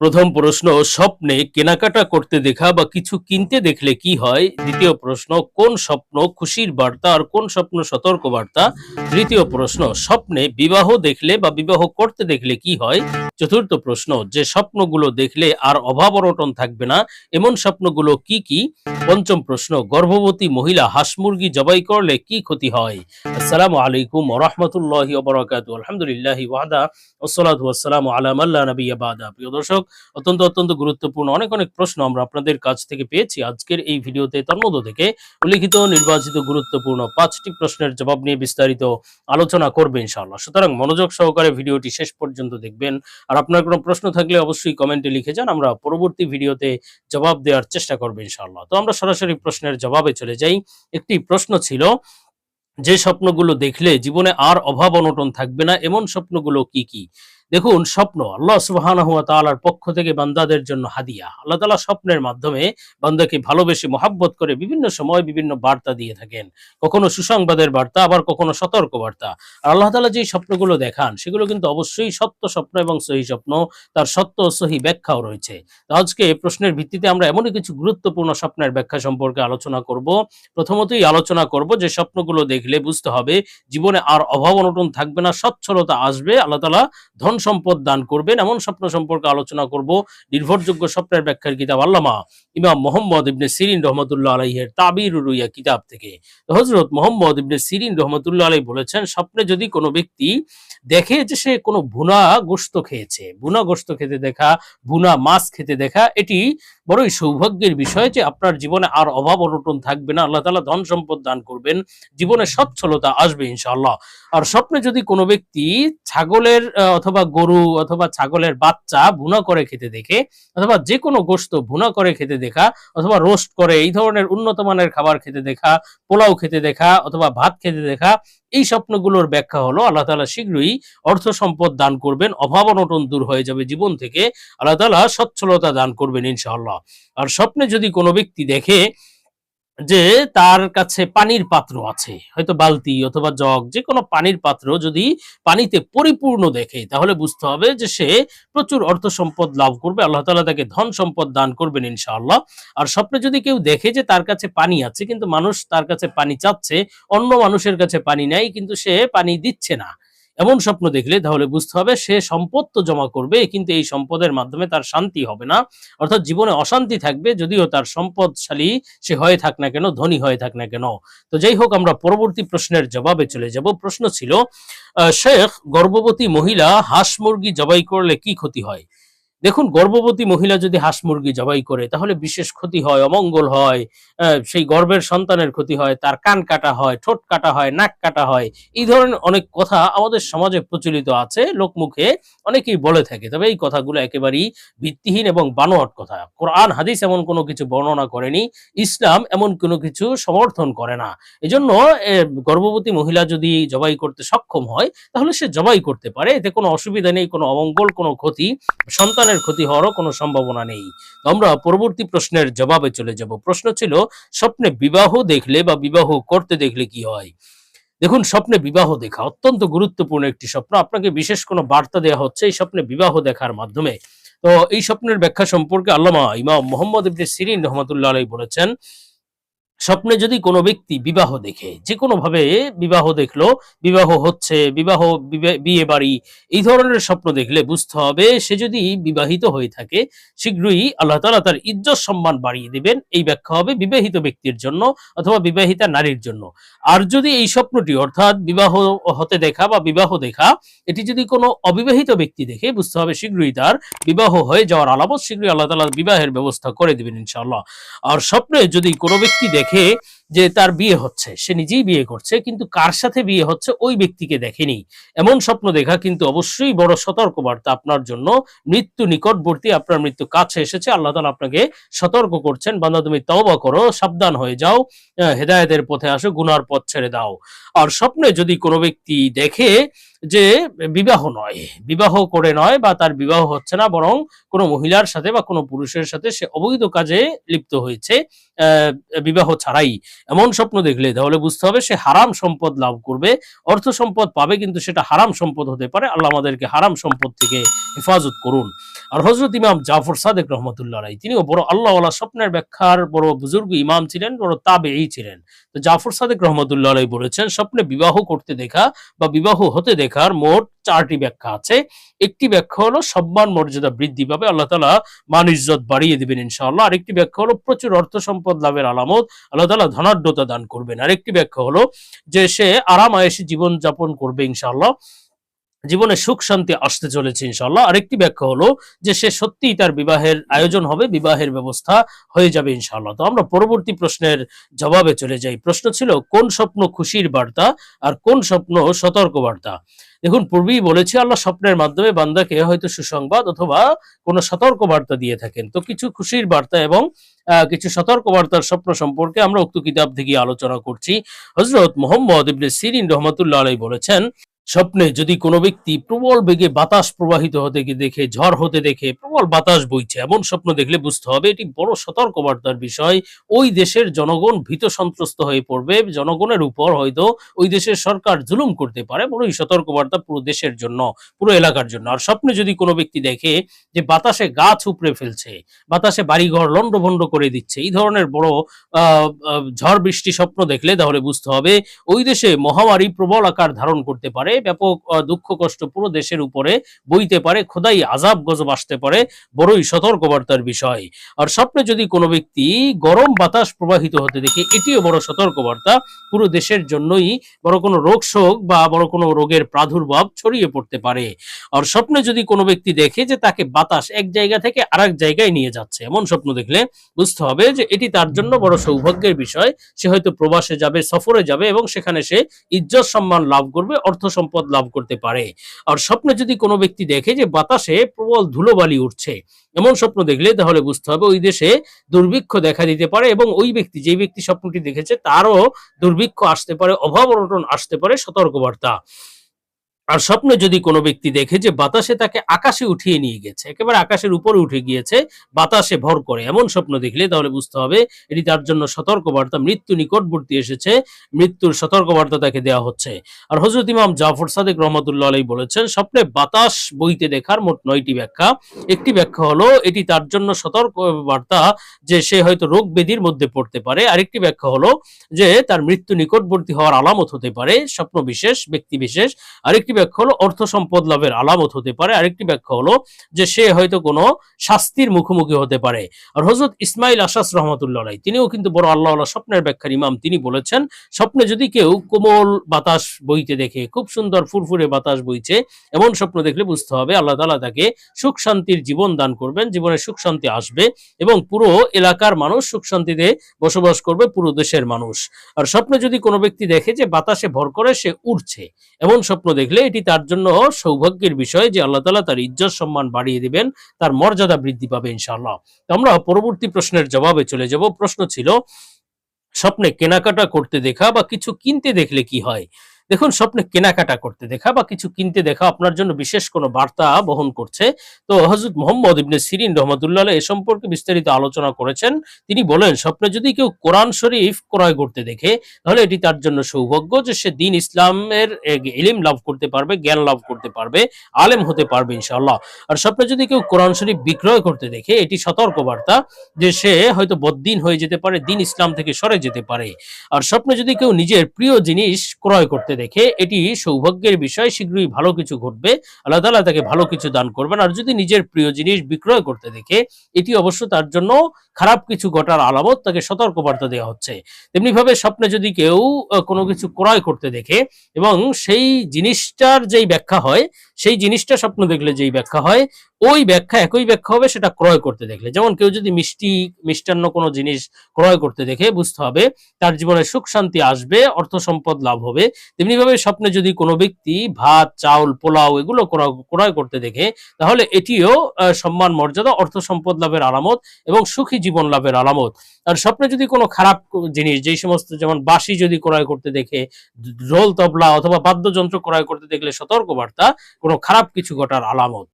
প্রথম প্রশ্ন, স্বপ্নে কেনাকাটা করতে দেখা বা কিছু কিনতে দেখলে কি হয়? দ্বিতীয় প্রশ্ন, কোন স্বপ্ন খুশির বার্তা আর কোন স্বপ্ন সতর্ক বার্তা তৃতীয় প্রশ্ন, স্বপ্নে বিবাহ দেখলে বা বিবাহ করতে দেখলে কি হয়? চতুর্থ প্রশ্ন, যে স্বপ্নগুলো দেখলে আর অভাব অনটন থাকবে না, এমন স্বপ্নগুলো কি কি? পঞ্চম প্রশ্ন, গর্ভবতী মহিলা হাঁস মুরগি জবাই করলে কি ক্ষতি হয়? আসসালামু আলাইকুম ওরহমতুল্লাহি ওবরাকাতু আলহামদুলিল্লাহি ওয়াদা ওসলাতু ওয়াসসালামু আলা মাল্লা নবিয়্যা বাদা। প্রিয় দর্শক অত্যন্ত অত্যন্ত গুরুত্বপূর্ণ। অনেক অনেক প্রশ্ন আমরা আপনাদের কাছ থেকে পেয়েছি। আজকের এই ভিডিওতে তার মধ্য থেকে উল্লিখিত, নির্বাচিত, গুরুত্বপূর্ণ পাঁচটি প্রশ্নের জবাব নিয়ে বিস্তারিত আলোচনা করবে ইনশাআল্লাহ। সুতরাং মনোযোগ সহকারে ভিডিওটি শেষ পর্যন্ত দেখবেন। আর আপনার কোনো প্রশ্ন থাকলে অবশ্যই কমেন্টে লিখে যান। আমরা পরবর্তী ভিডিওতে জবাব দেওয়ার চেষ্টা করব ইনশাআল্লাহ। তো আমরা সরাসরি প্রশ্নের জবাবে চলে যাই। একটি প্রশ্ন ছিল, যে স্বপ্নগুলো দেখলে জীবনে আর অভাব অনটন থাকবে না, এমন স্বপ্নগুলো কি কি? দেখুন, স্বপ্ন, আল্লাহ সুবহানাহু ওয়া তাআলার পক্ষ থেকে বান্দাদের জন্য হাদিয়া। আল্লাহ তালা স্বপ্নের মাধ্যমে বান্দাকে ভালোবেসে, মহাব্বত করে বিভিন্ন সময় বিভিন্ন বার্তা দিয়ে থাকেন। কখনো সুসংবাদের বার্তা, আবার কখনো সতর্ক বার্তা আর আল্লাহ তালা যে স্বপ্নগুলো দেখান, সেগুলো কিন্তু অবশ্যই সত্য স্বপ্ন এবং সহি স্বপ্ন, তার সত্য সহি ব্যাখ্যাও রয়েছে। আজকে প্রশ্নের ভিত্তিতে আমরা এমনই কিছু গুরুত্বপূর্ণ স্বপ্নের ব্যাখ্যা সম্পর্কে আলোচনা করব। প্রথমতই আলোচনা করব যে স্বপ্নগুলো দেখলে বুঝতে হবে, জীবনে আর অভাব অনটন থাকবে না, সচ্ছলতা আসবে। আল্লাহ তালা ধন সম্পদ দান করবেন, এমন স্বপ্ন সম্পর্কে আলোচনা করব। নির্ভরযোগ্য স্বপ্নের ব্যাখ্যার কিতাব আল্লামা ইমাম মোহাম্মদ ইবনে সিরিন রহমতুল্লাহ আলাইহের তাবির রুইয়া কিতাব থেকে। হজরত মোহাম্মদ ইবনে সিরিন রহমতুল্লাহ আলাই বলেছেন, স্বপ্নে যদি কোনো ব্যক্তি দেখে যে সে কোনো ভুনা গোস্ত খেয়েছে, ভুনা গোস্ত খেতে দেখা, ভুনা মাছ খেতে দেখা, এটি বড়ই সৌভাগ্যের বিষয় যে আপনার জীবনে আর অভাব অনটন থাকবে না। আল্লাহ তালা ধন সম্পদ দান করবেন, জীবনে সচ্ছলতা আসবে ইনশাআল্লাহ। আর স্বপ্নে যদি কোনো ব্যক্তি ছাগলের অথবা গরু অথবা ছাগলের বাচ্চা ভুনা করে খেতে দেখে, অথবা যে কোনো গোস্ত ভুনা করে খেতে দেখা, অথবা রোস্ট করে, এই ধরনের উন্নত মানের খাবার খেতে দেখা, পোলাও খেতে দেখা, অথবা ভাত খেতে দেখা, এই স্বপ্নগুলোর ব্যাখ্যা হলো আল্লাহ তাআলা শীঘ্রই অর্থ সম্পদ দান করবেন, অভাব অনটন দূর হয়ে যাবে জীবন থেকে, আল্লাহ তাআলা সচ্ছলতা দান করবেন ইনশাআল্লাহ। আর স্বপ্নে যদি কোনো ব্যক্তি দেখে যে তার কাছে পানির পাত্র আছে, হয়তো বালতি অথবা জগ যে কোনো পানির পাত্র যদি পানিতে পরিপূর্ণ দেখে, তাহলে বুঝতে হবে যে সে প্রচুর অর্থ সম্পদ লাভ করবে, আল্লাহ তাআলা তাকে ধন সম্পদ দান করবেন ইনশাআল্লাহ। আর স্বপ্নে যদি কেউ দেখে যে তার কাছে পানি আছে, কিন্তু মানুষ তার কাছে পানি চাচ্ছে, অন্য মানুষের কাছে পানি নাই কিন্তু সে পানি দিচ্ছে না এমন স্বপ্ন দেখলে তাহলে বুঝতে হবে সে সম্পদ তো জমা করবে, কিন্তু এই সম্পদের মাধ্যমে তার শান্তি হবে না। অর্থাৎ জীবনে অশান্তি থাকবে, যদিও তার সম্পদশালী সে হয়ে থাক না কেন, ধনী হয়ে থাক না কেন। তো যাই হোক, আমরা পরবর্তী প্রশ্নের জবাবে চলে যাব। প্রশ্ন ছিল শেখ গর্ভবতী মহিলা হাঁস মুরগি জবাই করলে কি ক্ষতি হয়? দেখুন, গর্ভবতী মহিলা যদি হাঁস মুরগি জবাই করে, তাহলে বিশেষ ক্ষতি হয়, অমঙ্গল হয় সেই গর্ভের সন্তানের ক্ষতি হয়, তার কান কাটা হয়, ঠোঁট কাটা হয়, নাক কাটা হয়, এই ধরনের অনেক কথা আমাদের সমাজে প্রচলিত আছে, লোকমুখে অনেকেই বলে থাকে। তবে এই কথাগুলো একেবারেই ভিত্তিহীন এবং বানোয়াট কথা। কোরআন, হাদিস এমন কোনো কিছু বর্ণনা করেনি, ইসলাম এমন কোনো কিছু সমর্থন করে না। এজন্য গর্ভবতী মহিলা যদি জবাই করতে সক্ষম হয়, তাহলে সে জবাই করতে পারে। এতে কোনো অসুবিধা নেই, কোনো অমঙ্গল, কোনো ক্ষতি। সন্তানের ক্ষতি হওয়ারও কোনো সম্ভাবনা নেই। আমরা পরবর্তী প্রশ্নের জবাবে চলে যাব। প্রশ্ন ছিল, স্বপ্নে বিবাহ দেখলে বা বিবাহ করতে দেখলে কি হয়? দেখুন, স্বপ্নে বিবাহ দেখা অত্যন্ত গুরুত্বপূর্ণ একটি স্বপ্ন। আপনাকে বিশেষ কোনো বার্তা দেওয়া হচ্ছে এই স্বপ্নে বিবাহ দেখার মাধ্যমে। তো এই স্বপ্নের ব্যাখ্যা সম্পর্কে আল্লামা ইমাম মোহাম্মদ ইবনে সিরিন রহমতুল্লাহ আলাই বলেছেন স্বপ্নে যদি কোনো ব্যক্তি বিবাহ দেখে যে ভাবে বিবাহ দেখল, বিবাহ হচ্ছে, বিবাহ বিয়ে বাড়ি, এই ধরনের স্বপ্ন দেখলে বুঝতে হবে সে যদি বিবাহিত হয়ে থাকে, শীঘ্রই আল্লাহ তাআলা তার ইজ্জত সম্মান বাড়িয়ে দিবেন। এই ব্যাখ্যা হবে বিবাহিত ব্যক্তির জন্য অথবা বিবাহিতা নারীর জন্য। আর যদি এই স্বপ্নটি অর্থাৎ বিবাহ হতে দেখা বা বিবাহ দেখা, এটি যদি কোনো অবিবাহিত ব্যক্তি দেখে, বুঝতে হবে শীঘ্রই তার বিবাহ হয়ে যাওয়ার আলামত, শীঘ্রই আল্লাহ তাআলা বিবাহের ব্যবস্থা করে দিবেন ইনশাআল্লাহ। আর স্বপ্নে যদি কোনো ব্যক্তি দেখে যে তার বিয়ে হচ্ছে, সে নিজেই বিয়ে করছে, কিন্তু কার সাথে বিয়ে হচ্ছে ওই ব্যক্তিকে দেখেনি। এমন স্বপ্ন দেখা কিন্তু অবশ্যই বড় সতর্কবার্তা আপনার জন্য। মৃত্যু নিকটবর্তী আপনার মৃত্যু কাছে এসেছে। আল্লাহ তাআলা আপনাকে সতর্ক করছেন। বান্দা, তুমি তওবা করো, সাবধান হয়ে যাও হেদায়েতের পথে আসো, গুনার পথ ছেড়ে দাও। আর স্বপ্নে যদি কোনো ব্যক্তি দেখে যে বিবাহ নয়, বিবাহ করে নয় বা তার বিবাহ হচ্ছে না, বরং কোনো মহিলার সাথে বা কোনো পুরুষের সাথে সে অবৈধ কাজে লিপ্ত হয়েছে বিবাহ ছাড়াই। এমন স্বপ্ন দেখলে তাহলে বুঝতে হবে সে হারাম সম্পদ লাভ করবে, অর্থ সম্পদ পাবে কিন্তু সেটা হারাম সম্পদ হতে পারে। আল্লাহ আমাদেরকে হারাম সম্পদ থেকে হেফাজত করুন। আর হজরত ইমাম জাফর সাদেক রহমতুল্লাহ আলাই তিনিও বড় আল্লাহওয়ালা স্বপ্নের ব্যাখ্যার বড় বুজুর্গ ইমাম ছিলেন, বড় তাবে এই ছিলেন। তো জাফর সাদেক রহমতুল্লাহ আলাই বলেছেন, স্বপ্নে বিবাহ করতে দেখা বা বিবাহ হতে দেখার মোট চারটি ব্যাখ্যা আছে। একটি ব্যাখ্যা হলো সম্মান মর্যাদা বৃদ্ধি পাবে, আল্লাহ তালা মান ইজ্জত বাড়িয়ে দেবেন ইনশাআল্লাহ। আরেকটি ব্যাখ্যা হলো প্রচুর অর্থ সম্পদ লাভের আলামত, আল্লাহ তালা ধনাঢ্যতা দান করবেন। আরেকটি ব্যাখ্যা হলো যে সে আরাম আয়েসে জীবনযাপন করবে ইনশাআল্লাহ। জীবনে সুখ, শান্তি আসতে চলেছে ইনশাল্লাহ আরেকটি ব্যাখ্যা হলো যে সে সত্যিই তার বিবাহের আয়োজন হবে, বিবাহের ব্যবস্থা হয়ে যাবে ইনশাল্লাহ তো আমরা পরবর্তী প্রশ্নের জবাবে চলে যাই। প্রশ্ন ছিল, কোন স্বপ্ন খুশির বার্তা আর কোন স্বপ্ন সতর্ক বার্তা দেখুন, পূর্বেই বলেছি, আল্লাহ স্বপ্নের মাধ্যমে বান্দাকে হয়তো সুসংবাদ অথবা কোনো সতর্ক বার্তা দিয়ে থাকেন। তো কিছু খুশির বার্তা এবং কিছু সতর্ক বার্তার স্বপ্ন সম্পর্কে আমরা উক্ত কিতাব থেকে আলোচনা করছি। হজরত মোহাম্মদ ইবনে সিরিন রহমতুল্লাহ আলাই বলেছেন স্বপ্নে যদি কোনো ব্যক্তি প্রবল বেগে বাতাস প্রবাহিত হতে দেখে, ঝড় হতে দেখে, প্রবল বাতাস বইছে, এমন স্বপ্ন দেখলে বুঝতে হবে এটি বড় সতর্কবার্তার বিষয়। ওই দেশের জনগণ ভীত সন্ত্রস্ত হয়ে পড়বে, জনগণের উপর হয়তো ওই দেশের সরকার জুলুম করতে পারে, বড়ই সতর্কবার্তা পুরো দেশের জন্য, পুরো এলাকার জন্য। আর স্বপ্নে যদি কোনো ব্যক্তি দেখে যে বাতাসে গাছ উপড়ে ফেলছে, বাতাসে বাড়িঘর লন্ডভন্ড করে দিচ্ছে, এই ধরনের বড় ঝড় বৃষ্টি স্বপ্ন দেখলে তাহলে বুঝতে হবে ওই দেশে মহামারী প্রবল আকার ধারণ করতে পারে ব্যাপক দুঃখ কষ্ট পুরো দেশের উপরে বইতে পারে, খোদাই আজাব গজব আসতে পারে, বড়ই সতর্কবার্তার বিষয়। আর স্বপ্নে যদি কোনো ব্যক্তি গরম বাতাস প্রবাহিত হতে দেখে, এটিও বড় সতর্কবার্তা, পুরো দেশের জন্যই বড় কোনো রোগ শোক বা বড় কোনো রোগের প্রাদুর্ভাব ছড়িয়ে পড়তে পারে। আর স্বপ্নে যদি কোনো ব্যক্তি দেখে যে তাকে বাতাস এক জায়গা থেকে আরেক জায়গায় নিয়ে যাচ্ছে, এমন স্বপ্ন দেখলে বুঝতে হবে যে এটি তার জন্য বড় সৌভাগ্যের বিষয়। সে হয়তো প্রবাসে যাবে, সফরে যাবে এবং সেখানে সে ইজ্জত সম্মান লাভ করবে, অর্থ সম্পদ লাভ করতে পারে। আর স্বপ্নে যদি কোনো ব্যক্তি দেখে যে বাতাসে প্রবল ধুলোবালি উঠছে, এমন স্বপ্ন দেখলে তাহলে বুঝতে হবে ওই দেশে দুর্ভিক্ষ দেখা দিতে পারে এবং ওই ব্যক্তি যে ব্যক্তি স্বপ্নটি দেখেছে তারও দুর্ভিক্ষ আসতে পারে, অভাব অনটন আসতে পারে, সতর্কবার্তা। আর স্বপ্নে যদি কোনো ব্যক্তি দেখে যে বাতাসে তাকে আকাশে উঠিয়ে নিয়ে গেছে, একেবারে আকাশের উপরে উঠে গিয়েছে, বাতাসে ভর করে, এমন স্বপ্ন দেখলে তাহলে বুঝতে হবে এটি তার জন্য সতর্কবার্তা, মৃত্যু নিকটবর্তী এসেছে, মৃত্যুর সতর্কবার্তা তাকে দেওয়া হচ্ছে। আর হজরত ইমাম জাফর সাদেক রহমতুল্লাহ আলাই বলেছেন, স্বপ্নে বাতাস বইতে দেখার মোট নয়টি ব্যাখ্যা। একটি ব্যাখ্যা হলো, এটি তার জন্য সতর্ক বার্তা যে সে হয়তো রোগ ব্যাধির মধ্যে পড়তে পারে। আরেকটি ব্যাখ্যা হলো যে তার মৃত্যু নিকটবর্তী হওয়ার আলামত হতে পারে, স্বপ্ন বিশেষ, ব্যক্তি বিশেষ। আরেকটি ব্যাখ্যা হলো অর্থ সম্পদ লাভের আলামত হতে পারে। আরেকটি ব্যাখ্যা হলো যে সে হয়তো কোনো শাস্তির মুখোমুখি হতে পারে। আর হজরত ইসমাইল আশাস রহমতুল্লাহ তিনিও কিন্তু বড় আল্লাহ স্বপ্নের ব্যাখ্যার ইমাম। তিনি বলেছেন, স্বপ্নে যদি কেউ কোমল বাতাস বইতে দেখে, খুব সুন্দর ফুরফুরে বাতাস বইছে, এমন স্বপ্ন দেখলে বুঝতে হবে আল্লাহ তালা তাকে সুখ শান্তির জীবন দান করবেন, জীবনে সুখ শান্তি আসবে এবং পুরো এলাকার মানুষ সুখ শান্তিতে বসবাস করবে, পুরো দেশের মানুষ। আর স্বপ্নে যদি কোনো ব্যক্তি দেখে যে বাতাসে ভর করে, সে উড়ছে, এমন স্বপ্ন দেখলে এটি তার জন্য সৌভাগ্যের বিষয় যে আল্লাহ তালা তার ইজ্জত সম্মান বাড়িয়ে দিবেন, তার মর্যাদা বৃদ্ধি পাবে ইনশাআল্লাহ। আমরা পরবর্তী প্রশ্নের জবাবে চলে যাব। প্রশ্ন ছিল, স্বপ্নে কেনাকাটা করতে দেখা বা কিছু কিনতে দেখলে কি হয়? দেখুন, স্বপ্নে কেনাকাটা করতে দেখা বা কিছু কিনতে দেখা আপনার জন্য বিশেষ কোনো বার্তা বহন করছে। তো হজরত মোহাম্মদ ইবনে সিরিন রহমতুল্লাহ এ সম্পর্কে বিস্তারিত আলোচনা করেছেন। তিনি বলেন, স্বপ্নে যদি কেউ কোরআন শরীফ ক্রয় করতে দেখে, তাহলে এটি তার জন্য সৌভাগ্য যে সে দিন ইসলামের ইলিম লাভ করতে পারবে, জ্ঞান লাভ করতে পারবে, আলেম হতে পারবে ইনশাআল্লাহ। আর স্বপ্নে যদি কেউ কোরআন শরীফ বিক্রয় করতে দেখে, এটি সতর্ক বার্তা যে সে হয়তো বদ্দিন হয়ে যেতে পারে, দিন ইসলাম থেকে সরে যেতে পারে। আর স্বপ্নে যদি কেউ নিজের প্রিয় জিনিস ক্রয় করতে দেখে এটি সৌভাগ্যের বিষয়, শীঘ্রই ভালো কিছু ঘটবে। আল্লাহ তালা তাকে ভালো কিছু দান করবেন। আর যদি নিজের প্রিয় জিনিস বিক্রয় করতে দেখে, এটি অবশ্য তার জন্য খারাপ কিছু ঘটার আলামত, তাকে সতর্ক বার্তা দেওয়া হচ্ছে। তেমনি ভাবে স্বপ্নে যদি কেউ কোনো কিছু ক্রয় করতে দেখে এবং সেই জিনিসটার যেই ব্যাখ্যা হয় সেই জিনিসটা স্বপ্ন দেখলে যেই ব্যাখ্যা হয়, ওই ব্যাখ্যা একই ব্যাখ্যা হবে, সেটা ক্রয় করতে দেখলে। যেমন কেউ যদি মিষ্টি, মিষ্টান্ন কোনো জিনিস ক্রয় করতে দেখে, বুঝতে হবে, তার জীবনে সুখ শান্তি আসবে, অর্থ সম্পদ লাভ হবে। তেমনি ভাবে স্বপ্নে যদি কোনো ব্যক্তি ভাত, চাউল, পোলাও এগুলো ক্রয় করতে দেখে, তাহলে এটিও সম্মান, মর্যাদা, অর্থ সম্পদ লাভের আলামত এবং সুখী জীবন লাভের আলামত। আর স্বপ্নে যদি কোনো খারাপ জিনিস, যেই সমস্ত যেমন বাসি যদি ক্রয় করতে দেখে ঢোল, তবলা অথবা বাদ্যযন্ত্র ক্রয় করতে দেখলে সতর্ক বার্তা কোনো খারাপ কিছু ঘটার আলামত।